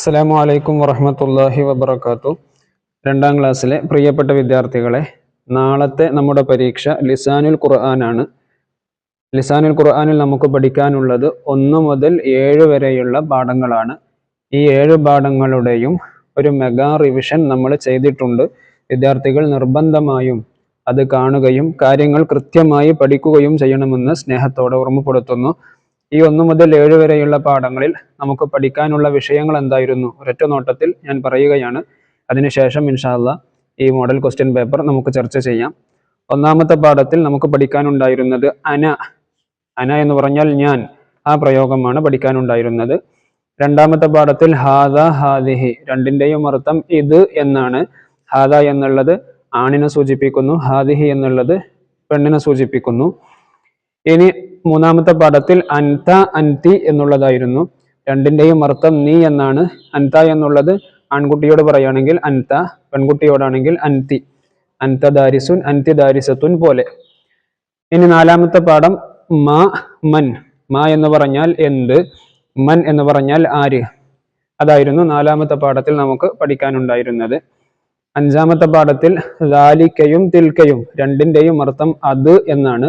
അസ്സലാമു അലൈക്കും വറഹമത്തല്ലാഹി വബർക്കാത്തു രണ്ടാം ക്ലാസ്സിലെ പ്രിയപ്പെട്ട വിദ്യാർത്ഥികളെ നാളത്തെ നമ്മുടെ പരീക്ഷ ലിസാനുൽ ഖുർആനാണ്. ലിസാനുൽ ഖുർആനിൽ നമുക്ക് പഠിക്കാനുള്ളത് ഒന്ന് മുതൽ ഏഴ് വരെയുള്ള പാഠങ്ങളാണ്. ഈ ഏഴ് പാഠങ്ങളുടെയും ഒരു മെഗാ റിവിഷൻ നമ്മൾ ചെയ്തിട്ടുണ്ട്. വിദ്യാർത്ഥികൾ നിർബന്ധമായും അത് കാണുകയും കാര്യങ്ങൾ കൃത്യമായി പഠിക്കുകയും ചെയ്യണമെന്ന് സ്നേഹത്തോടെ ഓർമ്മപ്പെടുത്തുന്നു. ഈ ഒന്ന് മുതൽ ഏഴ് വരെയുള്ള പാഠങ്ങളിൽ നമുക്ക് പഠിക്കാനുള്ള വിഷയങ്ങൾ എന്തായിരുന്നു? ഒരൊറ്റ നോട്ടത്തിൽ ഞാൻ പറയുകയാണ്. അതിനുശേഷം ഇൻഷാല്ല ഈ മോഡൽ ക്വസ്റ്റ്യൻ പേപ്പർ നമുക്ക് ചർച്ച ചെയ്യാം. ഒന്നാമത്തെ പാഠത്തിൽ നമുക്ക് പഠിക്കാനുണ്ടായിരുന്നത് അന. അന എന്ന് പറഞ്ഞാൽ ഞാൻ. ആ പ്രയോഗമാണ് പഠിക്കാനുണ്ടായിരുന്നത്. രണ്ടാമത്തെ പാഠത്തിൽ ഹാദ ഹാദിഹി. രണ്ടിന്റെയും അർത്ഥം ഇത് എന്നാണ്. ഹാദ എന്നുള്ളത് ആണിനെ സൂചിപ്പിക്കുന്നു ഹാദിഹി എന്നുള്ളത് പെണ്ണിനെ സൂചിപ്പിക്കുന്നു. ഇനി മൂന്നാമത്തെ പാഠത്തിൽ അൻത അൻതി എന്നുള്ളതായിരുന്നു. രണ്ടിന്റെയും അർത്ഥം നീ എന്നാണ്. അൻത എന്നുള്ളത് ആൺകുട്ടിയോട് പറയുകയാണെങ്കിൽ അൻത പെൺകുട്ടിയോടാണെങ്കിൽ അൻതി. അൻത ദാരിസുൻ അൻതി ദാരിസത്തുൻ പോലെ. ഇനി നാലാമത്തെ പാഠം മ മൻ. മ എന്ന് പറഞ്ഞാൽ എന്ത്? മൻ എന്ന് പറഞ്ഞാൽ ആര്? അതായിരുന്നു നാലാമത്തെ പാഠത്തിൽ നമുക്ക് പഠിക്കാനുണ്ടായിരുന്നത്. അഞ്ചാമത്തെ പാഠത്തിൽ ലാലിക്കയും തിൽക്കയും രണ്ടിന്റെയും അർത്ഥം അത് എന്നാണ്.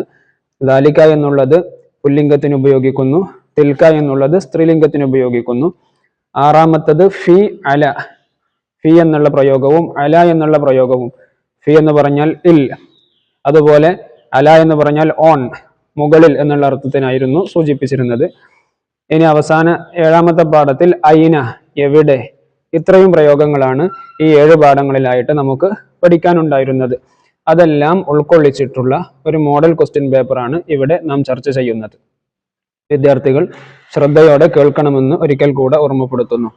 ദാലിക്ക എന്നുള്ളത് പുല്ലിംഗത്തിന് ഉപയോഗിക്കുന്നു തിൽക്ക എന്നുള്ളത് സ്ത്രീലിംഗത്തിന് ഉപയോഗിക്കുന്നു. ആറാമത്തത് ഫി അല ഫി എന്നുള്ള പ്രയോഗവും അല എന്നുള്ള പ്രയോഗവും. ഫി എന്ന് പറഞ്ഞാൽ ഇൽ അതുപോലെ അല എന്ന് പറഞ്ഞാൽ ഓൺ മുകളിൽ എന്നുള്ള അർത്ഥത്തിനായിരുന്നു സൂചിപ്പിച്ചിരുന്നത്. ഇനി അവസാന ഏഴാമത്തെ പാഠത്തിൽ ഐന എവിടെ? ഇത്രയും പ്രയോഗങ്ങളാണ് ഈ ഏഴ് പാഠങ്ങളിലായിട്ട് നമുക്ക് പഠിക്കാനുണ്ടായിരുന്നത്. അതെല്ലാം ഉൾക്കൊള്ളിച്ചിട്ടുള്ള ഒരു മോഡൽ ക്വസ്റ്റ്യൻ പേപ്പറാണ് ഇവിടെ നാം ചർച്ച ചെയ്യുന്നത്. വിദ്യാർത്ഥികൾ ശ്രദ്ധയോടെ കേൾക്കണമെന്ന് ഒരിക്കൽ കൂടെ ഓർമ്മപ്പെടുത്തുന്നു.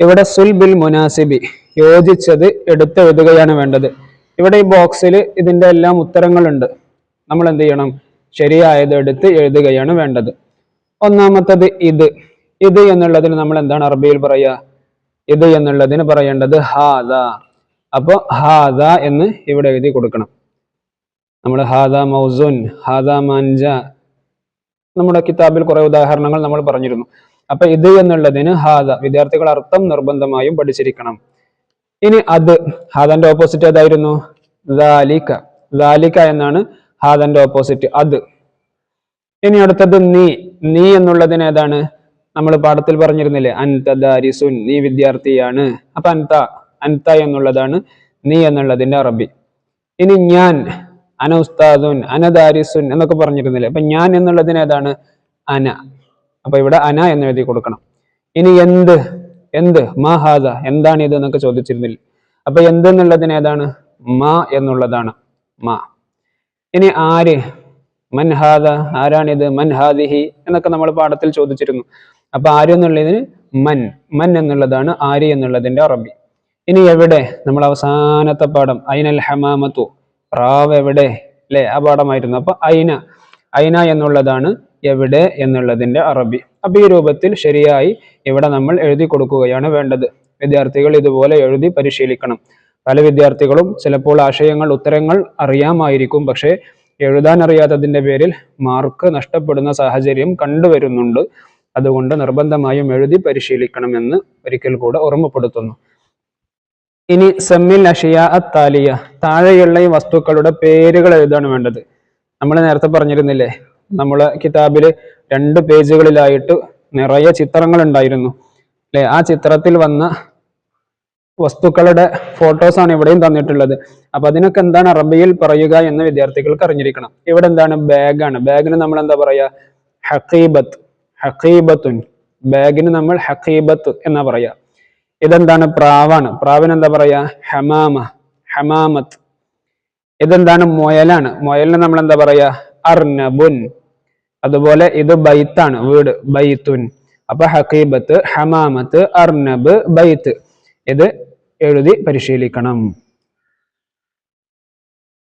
ഇവിടെ സുൽബിൽ മുനാസിബി യോജിച്ചത് എടുത്തെഴുതുകയാണ് വേണ്ടത്. ഇവിടെ ഈ ബോക്സിൽ ഇതിന്റെ എല്ലാം ഉത്തരങ്ങളുണ്ട്. നമ്മൾ എന്ത് ചെയ്യണം? ശരിയായത് എടുത്ത് എഴുതുകയാണ് വേണ്ടത്. ഒന്നാമത്തത് ഇത്. ഇത് എന്നുള്ളതിന് നമ്മൾ എന്താണ് അറബിയിൽ പറയുക? ഇത് എന്നുള്ളതിന് പറയേണ്ടത് ഹാദ. അപ്പൊ ഹാദ എന്ന് ഇവിടെ എഴുതി കൊടുക്കണം. നമ്മൾ ഹാദ മൗസുൻ ഹാദ മാൻജ നമ്മുടെ കിതാബിൽ കുറെ ഉദാഹരണങ്ങൾ നമ്മൾ പറഞ്ഞിരുന്നു. അപ്പൊ ഇത് എന്നുള്ളതിന് ഹാദ വിദ്യാർത്ഥികൾ അർത്ഥം നിർബന്ധമായും പഠിച്ചിരിക്കണം. ഇനി അത് ഹാദന്റെ ഓപ്പോസിറ്റ് ഏതായിരുന്നു? ദാലിക. ദാലിക എന്നാണ് ഹാദന്റെ ഓപ്പോസിറ്റ് അത്. ഇനി അടുത്തത് നീ. നീ എന്നുള്ളതിന് ഏതാണ്? നമ്മൾ പാഠത്തിൽ പറഞ്ഞിരുന്നില്ലേ അൻത ദാരിസുൻ നീ വിദ്യാർത്ഥിയാണ്. അപ്പൊ അൻത അൻത എന്നുള്ളതാണ് നീ എന്നുള്ളതിന്റെ അറബി. ഇനി ഞാൻ അന ഉസ്താദുൻ അന ദാരിസുൻ എന്നൊക്കെ പറഞ്ഞിരുന്നില്ലേ? അപ്പൊ ഞാൻ എന്നുള്ളതിന് ഏതാണ്? അന. അപ്പൊ ഇവിടെ അന എന്ന് എഴുതി കൊടുക്കണം. ഇനി എന്ത്? എന്ത്? മാ ഹാദ. എന്താണ് ഇത് എന്നൊക്കെ ചോദിച്ചിരുന്നില്ല? അപ്പൊ എന്ത് എന്നുള്ളതിന് ഏതാണ്? മാ എന്നുള്ളതാണ്. മാ. ഇനി ആര്? മൻ ഹാദ. ആരാണിത്? മൻ ഹാദിഹി എന്നൊക്കെ നമ്മൾ പാഠത്തിൽ ചോദിച്ചിരുന്നു. അപ്പൊ ആര് എന്നുള്ളതിന്? മൻ. മൻ എന്നുള്ളതാണ് ആര് എന്നുള്ളതിന്റെ അറബി. ഇനി എവിടെ? നമ്മൾ അവസാനത്തെ പാഠം. ഐനൽ ഹമാമത്തു. പ്രാവ് എവിടെ? അല്ലെ? ആ പാഠമായിരുന്നു. അപ്പൊ ഐന ഐന എന്നുള്ളതാണ് എവിടെ എന്നുള്ളതിന്റെ അറബി. അപ്പൊ ഈ രൂപത്തിൽ ശരിയായി ഇവിടെ നമ്മൾ എഴുതി കൊടുക്കുകയാണ് വേണ്ടത്. വിദ്യാർത്ഥികൾ ഇതുപോലെ എഴുതി പരിശീലിക്കണം. പല വിദ്യാർത്ഥികളും ചിലപ്പോൾ ആശയങ്ങൾ ഉത്തരങ്ങൾ അറിയാമായിരിക്കും. പക്ഷേ എഴുതാൻ അറിയാത്തതിന്റെ പേരിൽ മാർക്ക് നഷ്ടപ്പെടുന്ന സാഹചര്യം കണ്ടുവരുന്നുണ്ട്. അതുകൊണ്ട് നിർബന്ധമായും എഴുതി പരിശീലിക്കണമെന്ന് ഒരിക്കൽ കൂടെ ഓർമ്മപ്പെടുത്തുന്നു. ഇനി സെമ്മിൽ അഷിയ അത്താലിയ. താഴെയുള്ള ഈ വസ്തുക്കളുടെ പേരുകൾ എഴുതാണ് വേണ്ടത്. നമ്മൾ നേരത്തെ പറഞ്ഞിരുന്നില്ലേ നമ്മളെ കിതാബിൽ രണ്ട് പേജുകളിലായിട്ട് നിറയെ ചിത്രങ്ങൾ ഉണ്ടായിരുന്നു. അല്ലെ? ആ ചിത്രത്തിൽ വന്ന വസ്തുക്കളുടെ ഫോട്ടോസ് ആണ് ഇവിടെയും തന്നിട്ടുള്ളത്. അപ്പൊ അതിനൊക്കെ എന്താണ് അറബിയിൽ പറയുക എന്ന് വിദ്യാർത്ഥികൾക്ക് അറിഞ്ഞിരിക്കണം. ഇവിടെ എന്താണ് ബാഗാണ് ബാഗിന് നമ്മൾ എന്താ പറയാ? ഹക്കീബത്ത് ഹക്കീബത്തുൻ ബാഗിന് നമ്മൾ ഹക്കീബത്ത് എന്നാ പറയാ. ഇതെന്താണ് പ്രാവാണ്? പ്രാവിന് എന്താ പറയാ? ഹമാമ ഹമാമത്ത്. ഇതെന്താണ് മുയലാണ്? മുയലിന് നമ്മൾ എന്താ പറയാ? അർനബുൻ. അതുപോലെ ഇത് ബൈത്താണ് വീട് ബൈത്തുൻ. അപ്പൊ ഹക്കീബത്ത് ഹമാമത്ത് അർനബ് ബൈത്ത്. ഇത് എഴുതി പരിശീലിക്കണം.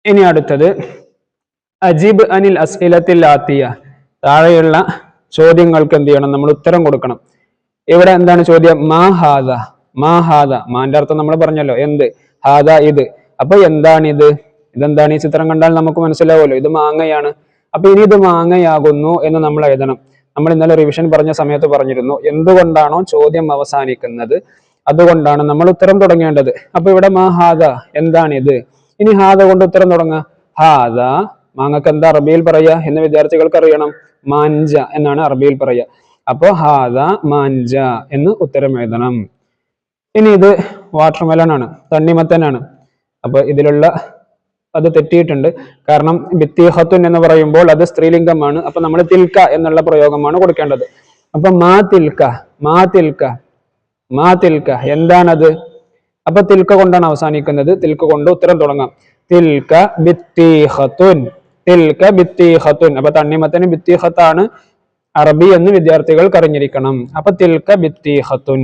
ഇനി അടുത്തത് അജീബ് അനിൽ അസ്ഇലത്തിൽ ആത്തിയ താഴെയുള്ള ചോദ്യങ്ങൾക്ക് എന്ത് ചെയ്യണം? നമ്മൾ ഉത്തരം കൊടുക്കണം. ഇവിടെ എന്താണ് ചോദ്യം? മാ ഹാദ. മാ ഹാദ. മാന്റെ അർത്ഥം നമ്മൾ പറഞ്ഞല്ലോ. എന്ത്? ഹാദ ഇത്. അപ്പൊ എന്താണ് ഇത് ഇതെന്താണ് ഈ ചിത്രം കണ്ടാൽ നമുക്ക് മനസ്സിലാവുമല്ലോ. ഇത് മാങ്ങയാണ്. അപ്പൊ ഇനി ഇത് മാങ്ങയാകുന്നു എന്ന് നമ്മൾ എഴുതണം. നമ്മൾ ഇന്നലെ റിവിഷൻ പറഞ്ഞ സമയത്ത് പറഞ്ഞിരുന്നു. എന്തുകൊണ്ടാണോ ചോദ്യം അവസാനിക്കുന്നത്? അതുകൊണ്ടാണ് നമ്മൾ ഉത്തരം തുടങ്ങേണ്ടത്. അപ്പൊ ഇവിടെ മാ ഹാദ. എന്താണ് ഇത് ഇനി ഹാദ കൊണ്ട് ഉത്തരം തുടങ്ങുക ഹാദ. മാങ്ങക്ക് എന്താ അറബിയിൽ പറയാ എന്ന് വിദ്യാർത്ഥികൾക്ക് അറിയണം. മാഞ്ച എന്നാണ് അറബിയിൽ പറയുക അപ്പോ ഹാദ മാഞ്ച എന്ന് ഉത്തരം എഴുതണം. ഇനി ഇത് വാട്ടർമെലൺ ആണ് തണ്ണിമത്തനാണ്. അപ്പൊ ഇതിലുള്ള അത് തെറ്റിയിട്ടുണ്ട്. കാരണം ബിത്തിഹത്തുൻ എന്ന് പറയുമ്പോൾ അത് സ്ത്രീലിംഗമാണ്. അപ്പൊ നമ്മൾ തിൽക്ക എന്നുള്ള പ്രയോഗമാണ് കൊടുക്കേണ്ടത്. അപ്പൊ മാ തിൽക്ക മാ തിൽക്ക മാ തിൽക്ക എന്താണത്? അപ്പൊ തിൽക്ക കൊണ്ടാണ് അവസാനിക്കുന്നത്. തിൽക്ക കൊണ്ട് ഉത്തരം തുടങ്ങാം. തിൽക്ക ബിത്തീഹത്തുൻ തിൽക്ക ബിത്തീഹത്തുൻ അപ്പൊ തണ്ണിമത്തന് ബിത്തീഹത്താണ് അറബി എന്ന് വിദ്യാർത്ഥികൾ അറിഞ്ഞിരിക്കണം. അപ്പൊ തിൽക്ക ബിത്തീഹത്തുൻ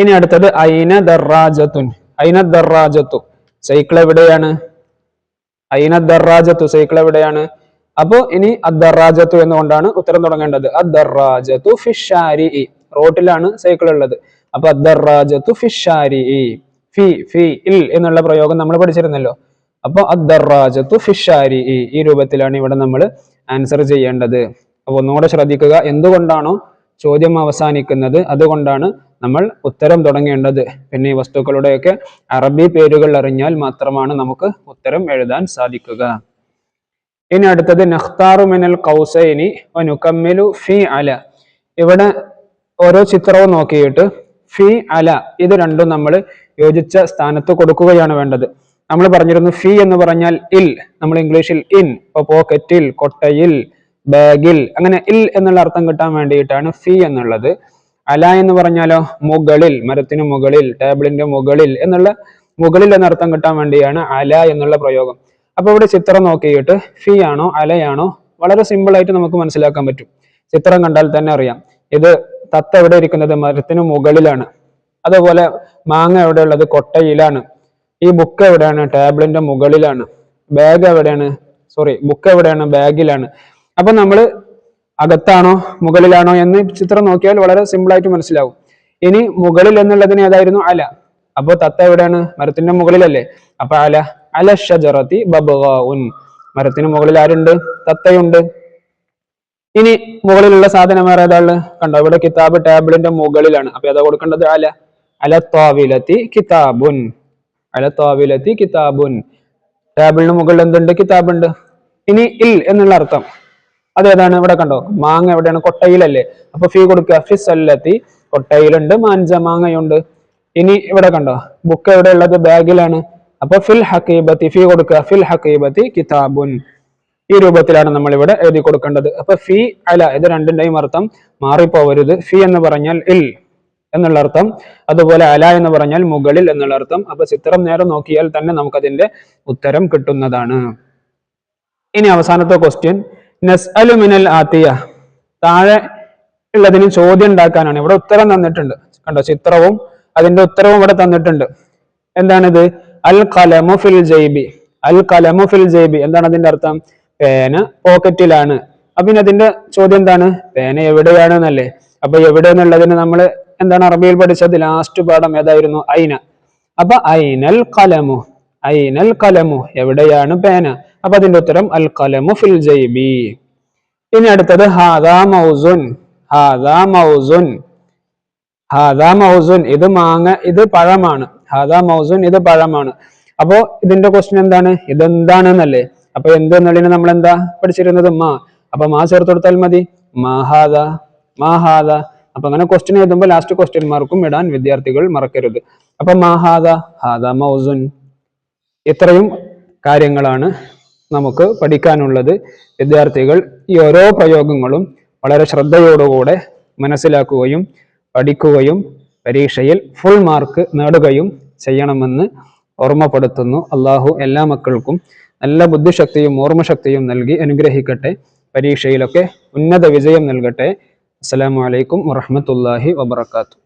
ഇനി അടുത്തത് ഐന ദർറാജത്തുൻ ഐന ദർറാജത്തു സൈക്കിൾ എവിടെയാണ്? ഐന ദർറാജത്തു സൈക്കിൾ എവിടെയാണ്? അപ്പോ ഇനി അദ്ദറാജത്തു എന്നുകൊണ്ടാണ് ഉത്തരം തുടങ്ങേണ്ടത്. അദ്ദറാജത്തു ഫിഷാരി റോട്ടിലാണ് സൈക്കിൾ ഉള്ളത്. അപ്പൊ അദ്ദറാജത്തു ഫിഷാരി ഫി ഫി ഇൽ എന്നുള്ള പ്രയോഗം നമ്മൾ പഠിച്ചിരുന്നല്ലോ. അപ്പൊ അദ്ദറാജത്തു ഫിഷാരി ഈ രൂപത്തിലാണ് ഇവിടെ നമ്മൾ ആൻസർ ചെയ്യേണ്ടത്. അപ്പൊ ഒന്നുകൂടെ ശ്രദ്ധിക്കുക. എന്തുകൊണ്ടാണോ ചോദ്യം അവസാനിക്കുന്നത്? അതുകൊണ്ടാണ് നമ്മൾ ഉത്തരം തുടങ്ങേണ്ടത്. പിന്നെ ഈ വസ്തുക്കളുടെയൊക്കെ അറബി പേരുകൾ അറിഞ്ഞാൽ മാത്രമാണ് നമുക്ക് ഉത്തരം എഴുതാൻ സാധിക്കുക. ഇനി അടുത്തത് നഖ്താറു മിനൽ കൗസൈനി വനുക്കമ്മിലു ഫി അല ഇവിടെ ഓരോ ചിത്രവും നോക്കിയിട്ട് ഫി അല ഇത് രണ്ടും നമ്മൾ യോജിച്ച സ്ഥാനത്ത് കൊടുക്കുകയാണ് വേണ്ടത്. നമ്മൾ പറഞ്ഞിരുന്നു ഫി എന്ന് പറഞ്ഞാൽ ഇൽ നമ്മൾ ഇംഗ്ലീഷിൽ ഇൻ ഇപ്പൊ പോക്കറ്റിൽ കൊട്ടയിൽ ബാഗിൽ അങ്ങനെ ഇൽ എന്നുള്ള അർത്ഥം കിട്ടാൻ വേണ്ടിയിട്ടാണ് ഫി എന്നുള്ളത്. അല എന്ന് പറഞ്ഞാലോ മുകളിൽ മരത്തിന് മുകളിൽ ടേബിളിന്റെ മുകളിൽ എന്നുള്ള മുകളിൽ എന്നർത്ഥം കിട്ടാൻ വേണ്ടിയാണ് അല എന്നുള്ള പ്രയോഗം. അപ്പൊ ഇവിടെ ചിത്രം നോക്കിയിട്ട് ഫി ആണോ അലയാണോ വളരെ സിമ്പിൾ ആയിട്ട് നമുക്ക് മനസ്സിലാക്കാൻ പറ്റും. ചിത്രം കണ്ടാൽ തന്നെ അറിയാം. ഇത് തത്ത എവിടെ ഇരിക്കുന്നത്? മരത്തിന് മുകളിലാണ്. അതുപോലെ മാങ്ങ എവിടെയുള്ളത് കൊട്ടയിലാണ്. ഈ ബുക്ക് എവിടെയാണ്? ടേബിളിന്റെ മുകളിലാണ്. ബാഗ് എവിടെയാണ്? സോറി ബുക്ക് എവിടെയാണ്? ബാഗിലാണ് അപ്പൊ നമ്മൾ അകത്താണോ മുകളിലാണോ എന്ന് ചിത്രം നോക്കിയാൽ വളരെ സിമ്പിൾ ആയിട്ട് മനസ്സിലാവും. ഇനി മുകളിൽ എന്നുള്ളതിന് ഏതായിരുന്നു അല? അപ്പോൾ തത്ത എവിടെയാണ്? മരത്തിന്റെ മുകളിലല്ലേ? അപ്പൊ അല അല ഷജറത്തി ബബുൻ മരത്തിന് മുകളിൽ ആരുണ്ട്? തത്തയുണ്ട്. ഇനി മുകളിലുള്ള സാധനം വേറെ ഏതാണ് കണ്ടോ ഇവിടെ കിതാബ് ടേബിളിന്റെ മുകളിലാണ്. അപ്പൊ ഏതാ കൊടുക്കേണ്ടത്? അല. അല തോവിലത്തി കിതാബുൻ. അല തോവിലത്തി കിതാബുൻ. ടേബിളിന് മുകളിൽ എന്തുണ്ട്? കിതാബുണ്ട്. ഇനി ഇൽ എന്നുള്ള അർത്ഥം. അതേതാണ് ഇവിടെ കണ്ടോ? മാങ്ങ എവിടെയാണ്? കൊട്ടയിലല്ലേ. അപ്പൊ ഫീ കൊടുക്കുക. ഫിസ് അല്ലത്തി കൊട്ടയിലുണ്ട്. മാഞ്ച മാങ്ങയുണ്ട്. ഇനി ഇവിടെ കണ്ടോ? ബുക്ക് എവിടെ ഉള്ളത് ബാഗിലാണ്. അപ്പൊ ഫിൽ ഹക്കീബത്തി. ഫീ കൊടുക്കുക. ഫിൽ ഹക്കീബത്തി കിതാബുൻ. ഈ രൂപത്തിലാണ് നമ്മൾ ഇവിടെ എഴുതി കൊടുക്കേണ്ടത്. അപ്പൊ ഫീ അല ഇത് രണ്ടിന്റെയും അർത്ഥം മാറിപ്പോവരുത്. ഫീ എന്ന് പറഞ്ഞാൽ ഇൽ എന്നുള്ള അർത്ഥം. അതുപോലെ അല എന്ന് പറഞ്ഞാൽ മുകളിൽ എന്നുള്ള അർത്ഥം. അപ്പൊ ചിത്രം നേരെ നോക്കിയാൽ തന്നെ നമുക്കതിന്റെ ഉത്തരം കിട്ടുന്നതാണ്. ഇനി അവസാനത്തെ ക്വസ്റ്റ്യൻ നസ്അലു മിനൽ ആത്തിയ. താഴെ ഉള്ളതിന് ചോദ്യം ഉണ്ടാക്കാനാണ്. ഇവിടെ ഉത്തരം തന്നിട്ടുണ്ട്. കണ്ടോ? ചിത്രവും അതിന്റെ ഉത്തരവും ഇവിടെ തന്നിട്ടുണ്ട്. എന്താണിത്? അൽ കലമു ഫിൽ ജൈബി. അൽ കലമു ഫിൽ ജൈബി. എന്താണ് അതിന്റെ അർത്ഥം? പേന പോക്കറ്റിലാണ്. അപ്പൊ അതിന്റെ ചോദ്യം എന്താണ്? പേന എവിടെയാണ് എന്നല്ലേ അപ്പൊ എവിടെ എന്നുള്ളതിന് നമ്മൾ എന്താണ് അറബിയിൽ പഠിച്ചത്? ലാസ്റ്റ് പാഠം ഏതായിരുന്നു? ഐന. അപ്പൊ ഐനൽ കലമു. ഐനൽ കലമു. എവിടെയാണ് പേന? അപ്പൊ അതിന്റെ ഉത്തരം അൽ കലമു ഫിൽ ജൈബി. ഇനി അടുത്തത് ഹാദാ മൗസുൻ ഹാദാ മൗസുൻ ഹാദാ മൗസുൻ ഇത് മാങ്ങ ഇത് പഴമാണ്. ഹാദാ മൗസുൻ ഇത് പഴമാണ്. അപ്പോ ഇതിന്റെ ക്വസ്റ്റ്യൻ എന്താണ്? ഇതെന്താണെന്നല്ലേ? അപ്പൊ എന്ത് എന്നുള്ളതിന് നമ്മൾ എന്താ പഠിച്ചിരുന്നത്? മാ. അപ്പൊ മാ ചേർത്ത് കൊടുത്താൽ മതി. മാഹാദ മാഹാദ അപ്പൊ അങ്ങനെ ക്വസ്റ്റ്യൻ എഴുതുമ്പോൾ ലാസ്റ്റ് ക്വസ്റ്റ്യൻ മാർക്കും ഇടാൻ വിദ്യാർത്ഥികൾ മറക്കരുത്. അപ്പൊ മാഹാദ ഹാദ മൗസുൻ. ഇത്രയും കാര്യങ്ങളാണ് നമുക്ക് പഠിക്കാനുള്ളത് വിദ്യാർത്ഥികൾ ഈ ഓരോ പ്രയോഗങ്ങളും വളരെ ശ്രദ്ധയോടുകൂടെ മനസ്സിലാക്കുകയും പഠിക്കുകയും പരീക്ഷയിൽ ഫുൾ മാർക്ക് നേടുകയും ചെയ്യണമെന്ന് ഓർമ്മപ്പെടുത്തുന്നു. അള്ളാഹു എല്ലാ മക്കൾക്കും നല്ല ബുദ്ധിശക്തിയും ഓർമ്മശക്തിയും നൽകി അനുഗ്രഹിക്കട്ടെ. പരീക്ഷയിലൊക്കെ ഉന്നത വിജയം നൽകട്ടെ. അസ്സലാമു അലൈക്കും വറഹ്മത്തുള്ളാഹി വബർക്കാത്തു